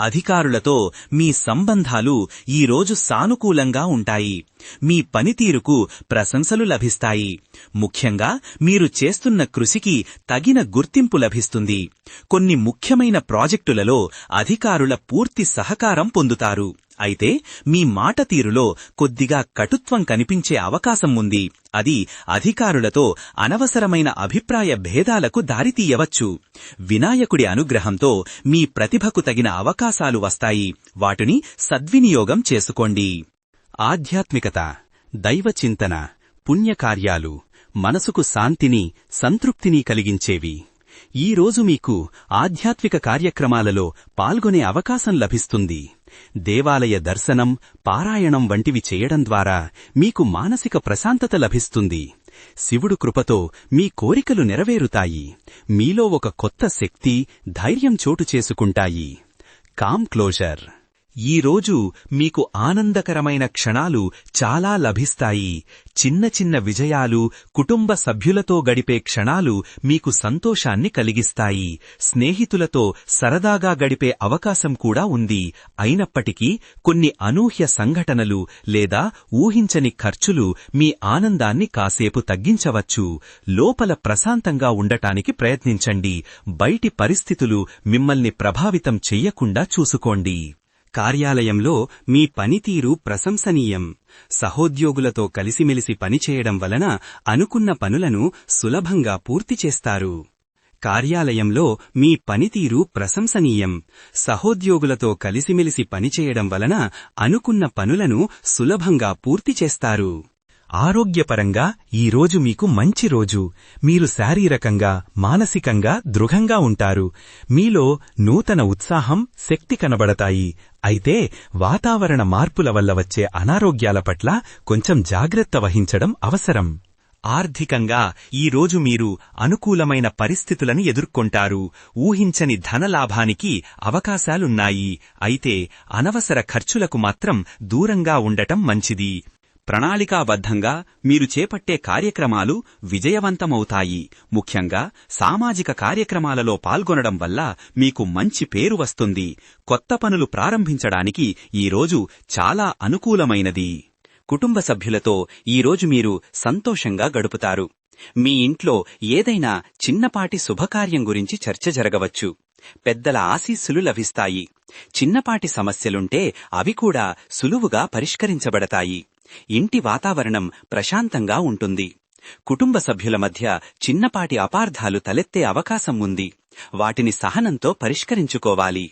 అధికారులతో మీ సంబంధాలు ఈరోజు సానుకూలంగా ఉంటాయి. మీ పనితీరుకు ప్రశంసలు లభిస్తాయి. ముఖ్యంగా మీరు చేస్తున్న కృషికి తగిన గుర్తింపు లభిస్తుంది. కొన్ని ముఖ్యమైన ప్రాజెక్టులలో అధికారుల పూర్తి సహకారం పొందుతారు. అయితే మీ మాట తీరులో కొద్దిగా కటుత్వం కనిపించే అవకాశం ఉంది. అది అధికారులతో అనవసరమైన అభిప్రాయ భేదాలకు దారితీయవచ్చు. వినాయకుడి అనుగ్రహంతో మీ ప్రతిభకు తగిన అవకాశాలు వస్తాయి. వాటిని సద్వినియోగం చేసుకోండి. ఆధ్యాత్మికత దైవచింతన పుణ్యకార్యాలు మనసుకు శాంతిని సంతృప్తిని కలిగించేవి. ఈ రోజు మీకు ఆధ్యాత్మిక కార్యక్రమాలలో పాల్గొనే అవకాశం లభిస్తుంది. దేవాలయ దర్శనం పారాయణం వంటివి చేయడం ద్వారా మీకు మానసిక ప్రశాంతత లభిస్తుంది. శివుడు కృపతో మీ కోరికలు నెరవేరుతాయి. మీలో ఒక కొత్త శక్తి ధైర్యం చోటు చేసుకుంటాయి. కామ్ క్లోజర్ ఈ రోజు మీకు ఆనందకరమైన క్షణాలు చాలా లభిస్తాయి. చిన్న చిన్న విజయాలు కుటుంబ సభ్యులతో గడిపే క్షణాలు మీకు సంతోషాన్ని కలిగిస్తాయి. స్నేహితులతో సరదాగా గడిపే అవకాశం కూడా ఉంది. అయినప్పటికీ కొన్ని అనూహ్య సంఘటనలు లేదా ఊహించని ఖర్చులు మీ ఆనందాన్ని కాసేపు తగ్గించవచ్చు. లోపల ప్రశాంతంగా ఉండటానికి ప్రయత్నించండి. బయటి పరిస్థితులు మిమ్మల్ని ప్రభావితం చెయ్యకుండా చూసుకోండి. కార్యాలయంలో మీ పనితీరు ప్రశంసనీయం. సహోద్యోగులతో కలిసిమెలిసి పనిచేయడం వలన అనుకున్న పనులను సులభంగా పూర్తి చేస్తారు. కార్యాలయంలో మీ పనితీరు ప్రశంసనీయం. సహోద్యోగులతో కలిసిమెలిసి పనిచేయడం వలన అనుకున్న పనులను సులభంగా పూర్తి చేస్తారు. ఆరోగ్యపరంగా ఈ రోజు మీకు మంచి రోజు. మీరు శారీరకంగా మానసికంగా దృఢంగా ఉంటారు. మీలో నూతన ఉత్సాహం శక్తి కనబడతాయి. అయితే వాతావరణ మార్పుల వల్ల వచ్చే అనారోగ్యాల పట్ల కొంచెం జాగ్రత్త వహించడం అవసరం. ఆర్థికంగా ఈరోజు మీరు అనుకూలమైన పరిస్థితులను ఎదుర్కొంటారు. ఊహించని ధనలాభానికి అవకాశాలున్నాయి. అయితే అనవసర ఖర్చులకు మాత్రం దూరంగా ఉండటం మంచిది. ప్రణాళికాబద్ధంగా మీరు చేపట్టే కార్యక్రమాలు విజయవంతమవుతాయి. ముఖ్యంగా సామాజిక కార్యక్రమాలలో పాల్గొనడం వల్ల మీకు మంచి పేరు వస్తుంది. కొత్త పనులు ప్రారంభించడానికి ఈరోజు చాలా అనుకూలమైనది. కుటుంబ సభ్యులతో ఈరోజు మీరు సంతోషంగా గడుపుతారు. మీ ఇంట్లో ఏదైనా చిన్నపాటి శుభకార్యం గురించి చర్చ జరగవచ్చు. పెద్దల ఆశీస్సులు లభిస్తాయి. చిన్నపాటి సమస్యలుంటే అవి కూడా సులువుగా పరిష్కరించబడతాయి. ఇంటి వాతావరణం ప్రశాంతంగా ఉంటుంది. కుటుంబ సభ్యుల మధ్య చిన్నపాటి అపార్థాలు తలెత్తే అవకాశం ఉంది. వాటిని సహనంతో పరిష్కరించుకోవాలి.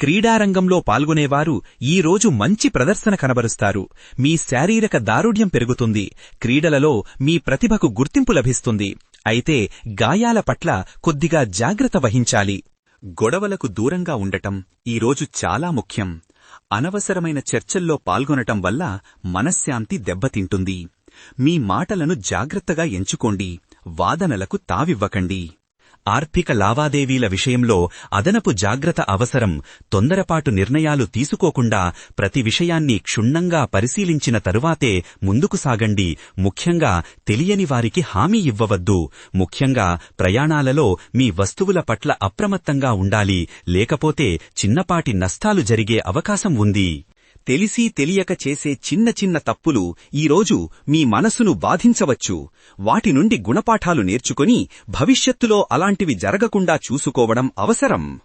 క్రీడారంగంలో పాల్గొనేవారు ఈ రోజు మంచి ప్రదర్శన కనబరుస్తారు. మీ శారీరక దారుఢ్యం పెరుగుతుంది. క్రీడలలో మీ ప్రతిభకు గుర్తింపు లభిస్తుంది. అయితే గాయాల పట్ల కొద్దిగా జాగ్రత్త వహించాలి. గొడవలకు దూరంగా ఉండటం ఈరోజు చాలా ముఖ్యం. అనవసరమైన చర్చల్లో పాల్గొనటం వల్ల మనశ్శాంతి దెబ్బతింటుంది. మీ మాటలను జాగ్రత్తగా ఎంచుకోండి. వాదనలకు తావివ్వకండి. ఆర్థిక లావాదేవీల విషయంలో అదనపు జాగ్రత్త అవసరం తొందరపాటు నిర్ణయాలు తీసుకోకుండా ప్రతి విషయాన్ని క్షుణ్ణంగా పరిశీలించిన తరువాతే ముందుకు సాగండి. ముఖ్యంగా తెలియని వారికి హామీ ఇవ్వవద్దు. ముఖ్యంగా ప్రయాణాలలో మీ వస్తువుల పట్ల అప్రమత్తంగా ఉండాలి. లేకపోతే చిన్నపాటి నష్టాలు జరిగే అవకాశం ఉంది. తెలిసి తెలియక చేసే చిన్న చిన్న తప్పులు ఈరోజు మీ మనసును బాధించవచ్చు. వాటి నుండి గుణపాఠాలు నేర్చుకుని భవిష్యత్తులో అలాంటివి జరగకుండా చూసుకోవడం అవసరం.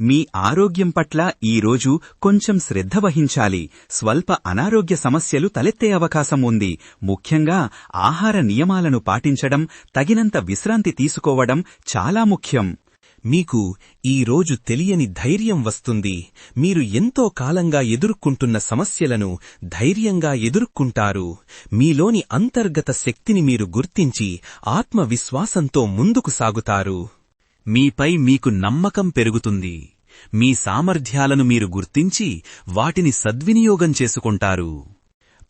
మీ ఆరోగ్యం పట్ల ఈరోజు కొంచెం శ్రద్ధ వహించాలి. స్వల్ప అనారోగ్య సమస్యలు తలెత్తే అవకాశం ఉంది. ముఖ్యంగా ఆహార నియమాలను పాటించడం తగినంత విశ్రాంతి తీసుకోవడం చాలా ముఖ్యం. మీకు ఈరోజు తెలియని ధైర్యం వస్తుంది. మీరు ఎంతో కాలంగా ఎదుర్కొంటున్న సమస్యలను ధైర్యంగా ఎదుర్కొంటారు. మీలోని అంతర్గత శక్తిని మీరు గుర్తించి ఆత్మవిశ్వాసంతో ముందుకు సాగుతారు. మీపై మీకు నమ్మకం పెరుగుతుంది. మీ సామర్థ్యాలను మీరు గుర్తించి వాటిని సద్వినియోగం చేసుకుంటారు.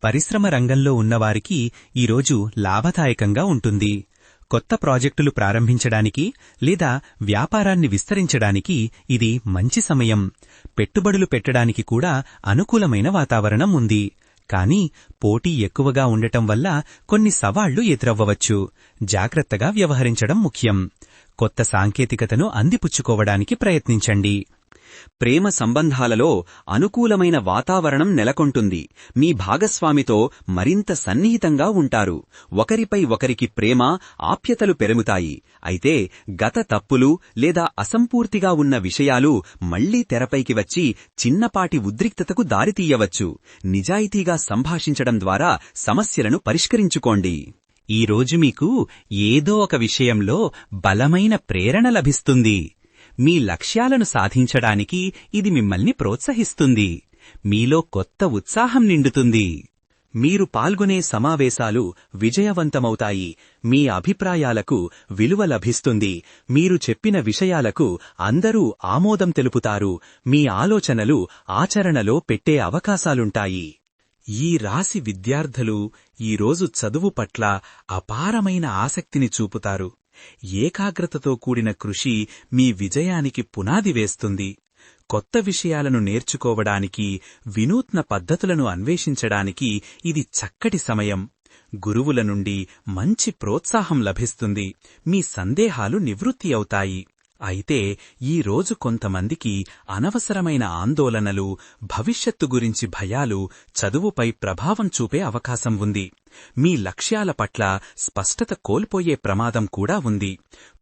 పరిశ్రమ రంగంలో ఉన్నవారికి ఈరోజు లాభదాయకంగా ఉంటుంది. కొత్త ప్రాజెక్టులు ప్రారంభించడానికి లేదా వ్యాపారాన్ని విస్తరించడానికి ఇది మంచి సమయం. పెట్టుబడులు పెట్టడానికి కూడా అనుకూలమైన వాతావరణం ఉంది. కానీ పోటీ ఎక్కువగా ఉండటం వల్ల కొన్ని సవాళ్ళు ఎదురవ్వవచ్చు. జాగ్రత్తగా వ్యవహరించడం ముఖ్యం. కొత్త సాంకేతికతను అందిపుచ్చుకోవడానికి ప్రయత్నించండి. ప్రేమ సంబంధాలలో అనుకూలమైన వాతావరణం నెలకొంటుంది. మీ భాగస్వామితో మరింత సన్నిహితంగా ఉంటారు. ఒకరిపై ఒకరికి ప్రేమ ఆప్యతలు పెరుగుతాయి. అయితే గత తప్పులు లేదా అసంపూర్తిగా ఉన్న విషయాలు మళ్ళీ తెరపైకి వచ్చి చిన్నపాటి ఉద్రిక్తతకు దారితీయవచ్చు నిజాయితీగా సంభాషించడం ద్వారా సమస్యలను పరిష్కరించుకోండి. ఈ రోజు మీకు ఏదో ఒక విషయంలో బలమైన ప్రేరణ లభిస్తుంది. మీ లక్ష్యాలను సాధించడానికి ఇది మిమ్మల్ని ప్రోత్సహిస్తుంది. మీలో కొత్త ఉత్సాహం నిండుతుంది. మీరు పాల్గొనే సమావేశాలు విజయవంతమవుతాయి. మీ అభిప్రాయాలకు విలువ లభిస్తుంది. మీరు చెప్పిన విషయాలకు అందరూ ఆమోదం తెలుపుతారు. మీ ఆలోచనలు ఆచరణలో పెట్టే అవకాశాలుంటాయి. ఈ రాశి విద్యార్థులు ఈరోజు చదువు పట్ల అపారమైన ఆసక్తిని చూపుతారు. ఏకాగ్రతతో కూడిన కృషి మీ విజయానికి పునాది వేస్తుంది. కొత్త విషయాలను నేర్చుకోవడానికి వినూత్న పద్ధతులను అన్వేషించడానికి ఇది చక్కటి సమయం. గురువుల నుండి మంచి ప్రోత్సాహం లభిస్తుంది. మీ సందేహాలు నివృత్తి అవుతాయి. అయితే ఈ రోజు కొంతమందికి అనవసరమైన ఆందోళనలు భవిష్యత్తు గురించి భయాలు చదువుపై ప్రభావం చూపే అవకాశం ఉంది. మీ లక్ష్యాల పట్ల స్పష్టత కోల్పోయే ప్రమాదం కూడా ఉంది.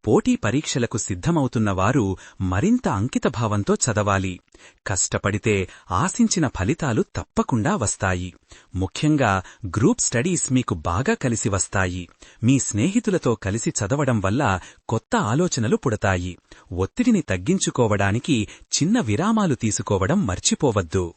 పోటీ పరీక్షలకు సిద్ధమవుతున్న వారు మరింత అంకితభావంతో చదవాలి. కష్టపడితే ఆశించిన ఫలితాలు తప్పకుండా వస్తాయి. ముఖ్యంగా గ్రూప్ స్టడీస్ మీకు బాగా కలిసి వస్తాయి. మీ స్నేహితులతో కలిసి చదవడం వల్ల కొత్త ఆలోచనలు పుడతాయి. ఒత్తిడిని తగ్గించుకోవడానికి చిన్న విరామాలు తీసుకోవడం మర్చిపోవద్దు.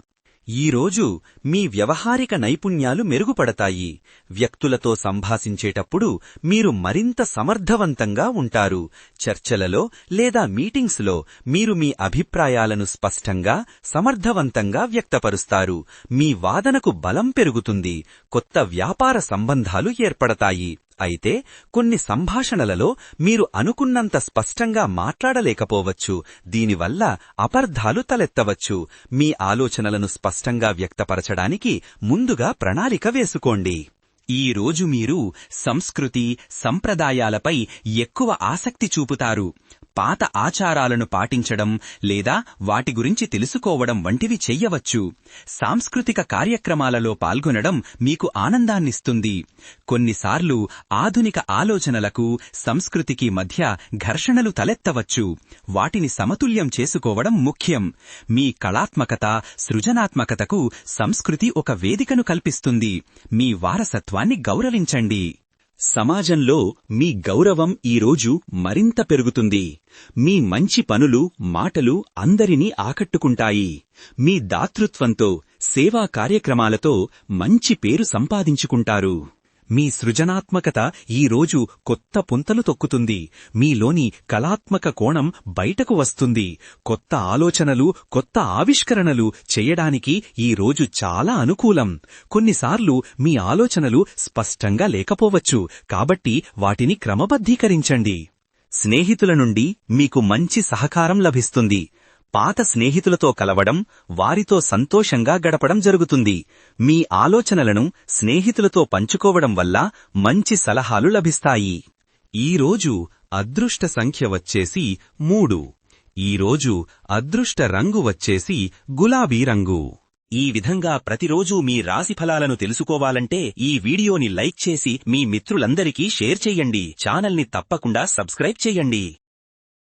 ఈరోజు మీ వ్యవహారిక నైపుణ్యాలు మెరుగుపడతాయి. వ్యక్తులతో సంభాషించేటప్పుడు మీరు మరింత సమర్థవంతంగా ఉంటారు. చర్చలలో లేదా మీటింగ్స్లో మీరు మీ అభిప్రాయాలను స్పష్టంగా సమర్థవంతంగా వ్యక్తపరుస్తారు. మీ వాదనకు బలం పెరుగుతుంది. కొత్త వ్యాపార సంబంధాలు ఏర్పడతాయి. అయితే కొన్ని సంభాషణలలో మీరు అనుకున్నంత స్పష్టంగా మాట్లాడలేకపోవచ్చు. దీనివల్ల అపర్ధాలు తలెత్తవచ్చు. మీ ఆలోచనలను స్పష్టంగా వ్యక్తపరచడానికి ముందుగా ప్రణాళిక వేసుకోండి. ఈ రోజు మీరు సంస్కృతి సంప్రదాయాలపై ఎక్కువ ఆసక్తి చూపుతారు. పాత ఆచారాలను పాటించడం లేదా వాటి గురించి తెలుసుకోవడం వంటివి చెయ్యవచ్చు. సాంస్కృతిక కార్యక్రమాలలో పాల్గొనడం మీకు ఆనందాన్నిస్తుంది. కొన్నిసార్లు ఆధునిక ఆలోచనలకు సంస్కృతికి మధ్య ఘర్షణలు తలెత్తవచ్చు. వాటిని సమతుల్యం చేసుకోవడం ముఖ్యం. మీ కళాత్మకత సృజనాత్మకతకు సంస్కృతి ఒక వేదికను కల్పిస్తుంది. మీ వారసత్వాన్ని గౌరవించండి. సమాజంలో మీ గౌరవం ఈరోజు మరింత పెరుగుతుంది. మీ మంచి పనులు మాటలు అందరినీ ఆకట్టుకుంటాయి. మీ దాతృత్వంతో సేవా కార్యక్రమాలతో మంచి పేరు సంపాదించుకుంటారు. మీ సృజనాత్మకత ఈ రోజు కొత్త పుంతలు తొక్కుతుంది. మీలోని కళాత్మక కోణం బయటకు వస్తుంది. కొత్త ఆలోచనలు కొత్త ఆవిష్కరణలు చేయడానికి ఈ రోజు చాలా అనుకూలం. కొన్నిసార్లు మీ ఆలోచనలు స్పష్టంగా లేకపోవచ్చు. కాబట్టి వాటిని క్రమబద్ధీకరించండి. స్నేహితుల నుండి మీకు మంచి సహకారం లభిస్తుంది. పాత స్నేహితులతో కలవడం వారితో సంతోషంగా గడపడం జరుగుతుంది. మీ ఆలోచనలను స్నేహితులతో పంచుకోవడం వల్ల మంచి సలహాలు లభిస్తాయి. ఈరోజు అదృష్ట సంఖ్య వచ్చేసి మూడు. ఈరోజు అదృష్ట రంగు వచ్చేసి గులాబీ రంగు. ఈ విధంగా ప్రతిరోజూ మీ రాశి ఫలాలను తెలుసుకోవాలంటే ఈ వీడియోని లైక్ చేసి మీ మిత్రులందరికీ షేర్ చెయ్యండి ఛానల్ని తప్పకుండా సబ్స్క్రైబ్ చెయ్యండి